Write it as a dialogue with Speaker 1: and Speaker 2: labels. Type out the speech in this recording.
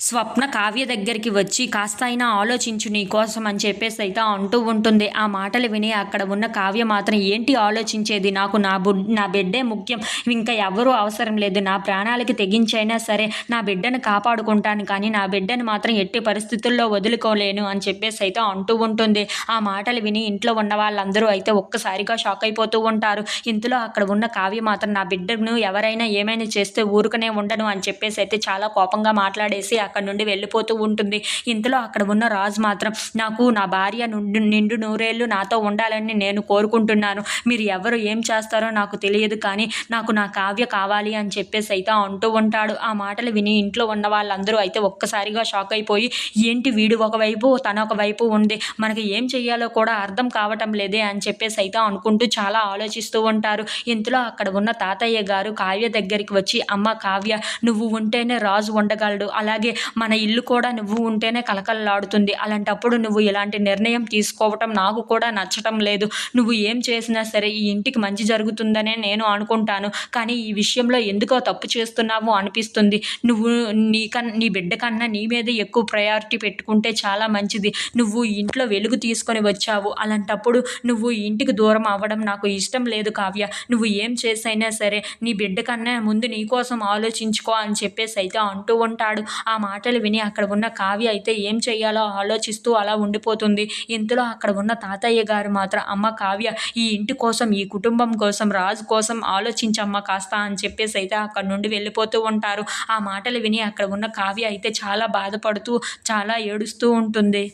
Speaker 1: స్వప్న కావ్య దగ్గరికి వచ్చి కాస్త అయినా ఆలోచించు నీ కోసం అని చెప్పేసి అయితే అంటూ ఉంటుంది. ఆ మాటలు విని అక్కడ ఉన్న కావ్య మాత్రం ఏంటి ఆలోచించేది? నాకు నా బుడ్ నా బిడ్డే ముఖ్యం. ఇంకా ఎవరూ అవసరం లేదు. నా ప్రాణాలకి తెగించైనా సరే నా బిడ్డను కాపాడుకుంటాను. కానీ నా బిడ్డను మాత్రం ఎట్టి పరిస్థితుల్లో వదులుకోలేను అని చెప్పేసి అయితే అంటూ ఉంటుంది. ఆ మాటలు విని ఇంట్లో ఉన్న వాళ్ళందరూ అయితే ఒక్కసారిగా షాక్ అయిపోతూ ఉంటారు. ఇంతలో అక్కడ ఉన్న కావ్య మాత్రం నా బిడ్డను ఎవరైనా ఏమైనా చేస్తే ఊరుకనే ఉండను అని చెప్పేసి అయితే చాలా కోపంగా మాట్లాడేసి అక్కడ నుండి వెళ్ళిపోతూ ఉంటుంది. ఇంతలో అక్కడ ఉన్న రాజు మాత్రం నాకు నా భార్య నుండి నిండు నూరేళ్ళు నాతో ఉండాలని నేను కోరుకుంటున్నాను. మీరు ఎవరు ఏం చేస్తారో నాకు తెలియదు కానీ నాకు నా కావ్య కావాలి అని చెప్పేసి అయితే అంటూ ఉంటాడు. ఆ మాటలు విని ఇంట్లో ఉన్న వాళ్ళందరూ అయితే ఒక్కసారిగా షాక్ అయిపోయి ఏంటి వీడు ఒకవైపు తన ఒకవైపు ఉంది. మనకి ఏం చెయ్యాలో కూడా అర్థం కావటం లేదే అని చెప్పేసి అయితే అనుకుంటూ చాలా ఆలోచిస్తూ ఉంటారు. ఇంతలో అక్కడ ఉన్న తాతయ్య గారు కావ్య దగ్గరికి వచ్చి అమ్మ కావ్య నువ్వు ఉంటేనే రాజు ఉండగలడు. అలాగే మన ఇల్లు కూడా నువ్వు ఉంటేనే కలకలలాడుతుంది అలాంటప్పుడు నువ్వు ఇలాంటి నిర్ణయం తీసుకోవటం నాకు కూడా నచ్చటం లేదు. నువ్వు ఏం చేసినా సరే ఈ ఇంటికి మంచి జరుగుతుందనే నేను అనుకుంటాను. కానీ ఈ విషయంలో ఎందుకో తప్పు చేస్తున్నావు అనిపిస్తుంది. నువ్వు నీ కన్ నీ బిడ్డ కన్నా నీ మీదే ఎక్కువ ప్రయారిటీ పెట్టుకుంటే చాలా మంచిది. నువ్వు ఇంట్లో వెలుగు తీసుకొని వచ్చావు. అలాంటప్పుడు నువ్వు ఇంటికి దూరం అవ్వడం నాకు ఇష్టం లేదు కావ్య. నువ్వు ఏం చేసైనా సరే నీ బిడ్డ కన్నా ముందు నీ కోసం ఆలోచించుకో అని చెప్పేసి అయితే అంటూ ఉంటాడు. ఆ మాటలు విని అక్కడ ఉన్న కావ్య అయితే ఏం చేయాలో ఆలోచిస్తూ అలా ఉండిపోతుంది. ఇంతలో అక్కడ ఉన్న తాతయ్య గారు మాత్రం అమ్మ కావ్య ఈ ఇంటి కోసం ఈ కుటుంబం కోసం రాజు కోసం ఆలోచించమ్మ కాస్త అని చెప్పేసి అయితే అక్కడ నుండి వెళ్ళిపోతూ ఉంటారు. ఆ మాటలు విని అక్కడ ఉన్న కావ్య అయితే చాలా బాధపడుతూ చాలా ఏడుస్తూ ఉంటుంది.